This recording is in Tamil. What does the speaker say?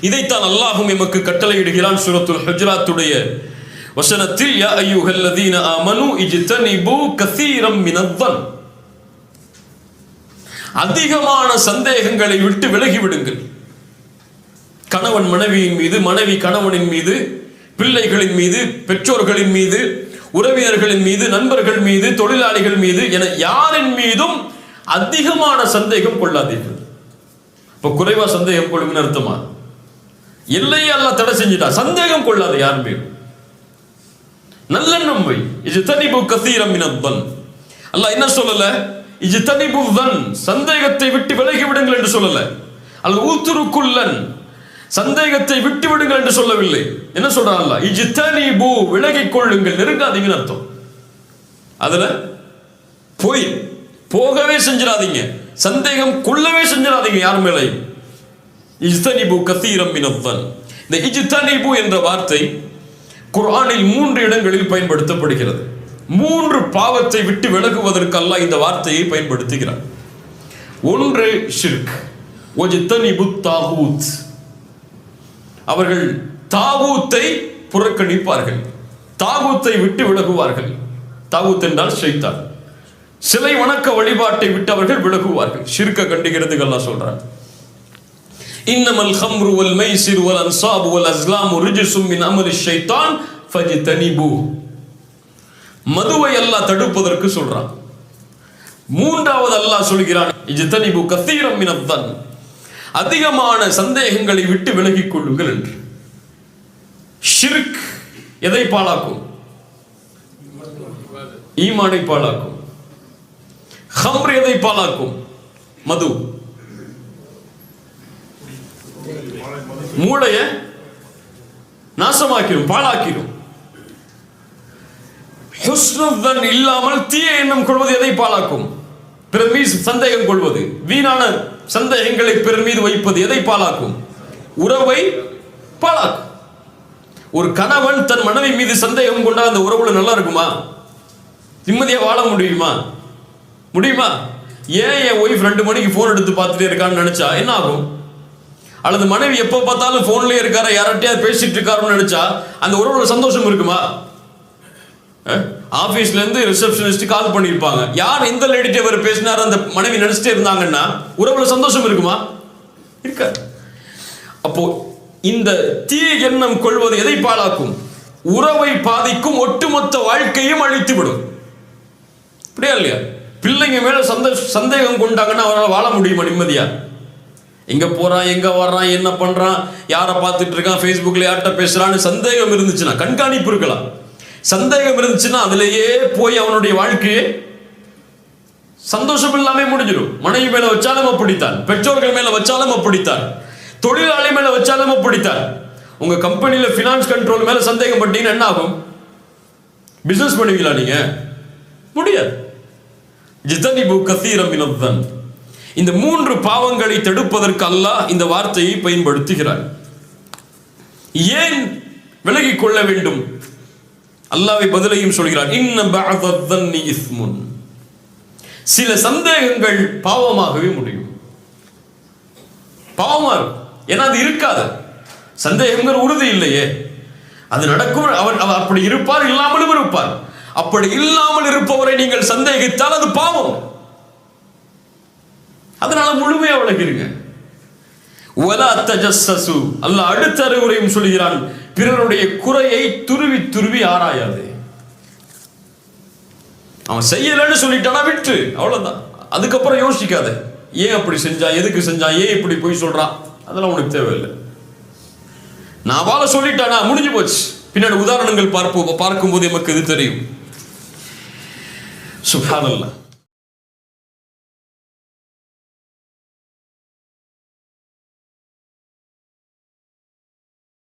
இதைத்தான் அல்லாஹும் எமக்கு கட்டளையிடுகிறான் சூரத்துல் ஹஜ்ராத்துடைய வசனத்தில் யா ஆமனு இஜ்தனிபு மினத்தன். அதிகமான சந்தேகங்களை விட்டு விலகி விடுங்கள் கணவன் மனைவியின் மீது மனைவி கணவனின் மீது பிள்ளைகளின் மீது பெற்றோர்களின் மீது உறவினர்களின் மீது நண்பர்கள் மீது தொழிலாளிகள் மீது என யாரின் மீதும் அதிகமான சந்தேகம் கொள்ளாதீர்கள். இப்ப குறைவா சந்தேகம் கொள்ளுங்கன்னு அர்த்தமா? இல்லையே அல்லாஹ் தடை செஞ்சுட்டா சந்தேகம் கொள்ளாத யார் மீதும் நல்லெண்ணம் வை. இது தனிபு கசீரம் இனத்தன் அல்லாஹ் என்ன சொல்லல? இது தனிபு தன். சந்தேகத்தை விட்டு விலகி விடுங்கள் என்று சொல்லல. அல்ல ஊத்துருக்குள்ளன். சந்தேகத்தை விட்டு விடுங்கள் என்று சொல்லவில்லை. என்ன சொல்றான் இஜித்தனி பூ விலகிக் கொள்ளுங்கள் நெருங்காதீங்கன்னு அர்த்தம். அதுல போய் போகவே செஞ்சிடாதீங்க. சந்தேகம் கொள்ளவே செஞ்சிடாதீங்க யார் மேலையும். இஜ்தனிபு கசீரம் மினத்தன் இந்த இஜ்தனிபு என்ற வார்த்தை குரானில் மூன்று இடங்களில் பயன்படுத்தப்படுகிறது. மூன்று பாவத்தை விட்டு விலகுவதற்கு அல்ல இந்த வார்த்தையை பயன்படுத்துகிறார் ஒன்று ஷிர்க். ஒஜித்தனிபு தாகூத். அவர்கள் தாவூத்தை புறக்கணிப்பார்கள். தாகூத்தை விட்டு விலகுவார்கள். தாகூத் என்றால் ஷைத்தான். சிலை வணக்க வழிபாட்டை விட்டு அவர்கள் விலகுவார்கள். சிறுக்க கண்டுகிறது எல்லாம் சொல்றான். இன்னமல் ஹம்ரு வல் மைசிர் வல் அன்சாப் வல் அஸ்லாம் ரிஜிசும் மின் அமலி ஷைத்தான் ஃபஜ்தனிபு. மதுவை அல்லாஹ் தடுப்பதற்கு சொல்றான். மூன்றாவது அல்லாஹ் சொல்கிறான் இஜ்தனிபு கத்தீரம் மினத்தன் அதிகமான சந்தேகங்களை விட்டு விலகிக் கொள்ளுங்கள் என்று. ஷிர்க் எதை பாழாக்கும்? ஈமானை பாழாக்கும். ஹம்ர் எதை பாழாக்கும்? மது. மூளைய நாசமாக்கிடும் பாழாக்கிடும் இல்லாமல் தீய எண்ணம் கொள்வது எதை பாழாக்கும்? பிறர் சந்தேகம் கொள்வது. வீணான சந்தேகங்களை பிறர் மீது வைப்பது எதை பாலாக்கும் உறவை பாலாக்கும் ஒரு கணவன் தன் மனைவி மீது சந்தேகம் கொண்டா அந்த உறவுல நல்லா இருக்குமா? நிம்மதியா வாழ முடியுமா? முடியுமா? ஏன் என் ஒய்ஃப் ரெண்டு மணிக்கு ஃபோன் எடுத்து பார்த்துட்டே இருக்கான்னு நினைச்சா என்ன ஆகும்? அல்லது மனைவி எப்போ பார்த்தாலும் ஃபோன்லேயே இருக்காரா? யார்கிட்டயாவது பேசிட்டு இருக்காருன்னு நினைச்சா அந்த உறவுல சந்தோஷம் இருக்குமா? ஆஃபீஸ்லேருந்து ஆபீஸ்ல இருந்து ரிசப்ஷனிஸ்ட் கால் பண்ணியிருப்பாங்க யார் இந்த லேடிட்ட இவர் பேசினார் அந்த மனைவி நினைச்சிட்டே இருந்தாங்கன்னா உறவுல சந்தோஷம் இருக்குமா? இருக்காது. அப்போ இந்த தீய எண்ணம் கொள்வது எதை பாழாக்கும்? உறவை பாதிக்கும் ஒட்டுமொத்த வாழ்க்கையும் அழித்து விடும் அப்படியா இல்லையா? பிள்ளைங்க மேல சந்த சந்தேகம் கொண்டாங்கன்னா அவரால் வாழ முடியுமா நிம்மதியா? எங்க போறான் எங்க வர்றான் என்ன பண்றான் யாரை பார்த்துட்டு இருக்கான் ஃபேஸ்புக்ல யார்கிட்ட பேசுறான்னு சந்தேகம் இருந்துச்சுன்னா கண்காணிப்பு இருக்கலாம். சந்தேகம் இருந்துச்சுன்னா அதுலயே போய் அவனுடைய வாழ்க்கையே சந்தோஷம் இல்லாம முடிஞ்சிடும். மனைவி மேல வச்சாலும் அப்படித்தான். பெற்றோர்கள் மேல வச்சாலும் அப்படித்தான். தொழிலாளி மேல வச்சாலும் அப்படித்தான். உங்க கம்பெனியில பினான்ஸ் கண்ட்ரோல் மேல சந்தேகம் பண்ணீங்கன்னா என்ன ஆகும்? பிசினஸ் பண்ணுவீங்களா நீங்க? முடியாது. ஜிதனிபு கசீரம் இனத்தன் இந்த மூன்று பாவங்களை தடுப்பதற்கு அல்லாஹ் இந்த வார்த்தையை பயன்படுத்துகிறார் ஏன் விலகிக் கொள்ள வேண்டும்? அல்லாவை பதிலையும் சொல்கிறார் இன்னும் சில சந்தேகங்கள் பாவமாகவே முடியும். பாவமா இருக்கும். ஏன்னா அது இருக்காது. சந்தேகங்கள் உறுதி இல்லையே. அது நடக்கும் அவர் அவர் அப்படி இருப்பார் இல்லாமலும் இருப்பார். அப்படி இல்லாமல் இருப்பவரை நீங்கள் சந்தேகித்தால் அது பாவம். அதனால முழுமையா விளக்கிருங்க அல்ல அடுத்த அறிவுரையும் சொல்கிறான் பிறருடைய குறையை துருவி துருவி ஆராயாது. அவன் செய்யலைன்னு சொல்லிட்டானா விட்டு அவ்வளவுதான். அதுக்கப்புறம் யோசிக்காத. ஏன் அப்படி செஞ்சா எதுக்கு செஞ்சா ஏன் இப்படி போய் சொல்றான் அதெல்லாம் உனக்கு தேவையில்லை. நான் வாழ சொல்லிட்டானா? முடிஞ்சு போச்சு. பின்னாடி உதாரணங்கள் பார்ப்போம். பார்க்கும்போது எமக்கு இது தெரியும்? சுபானல்லா.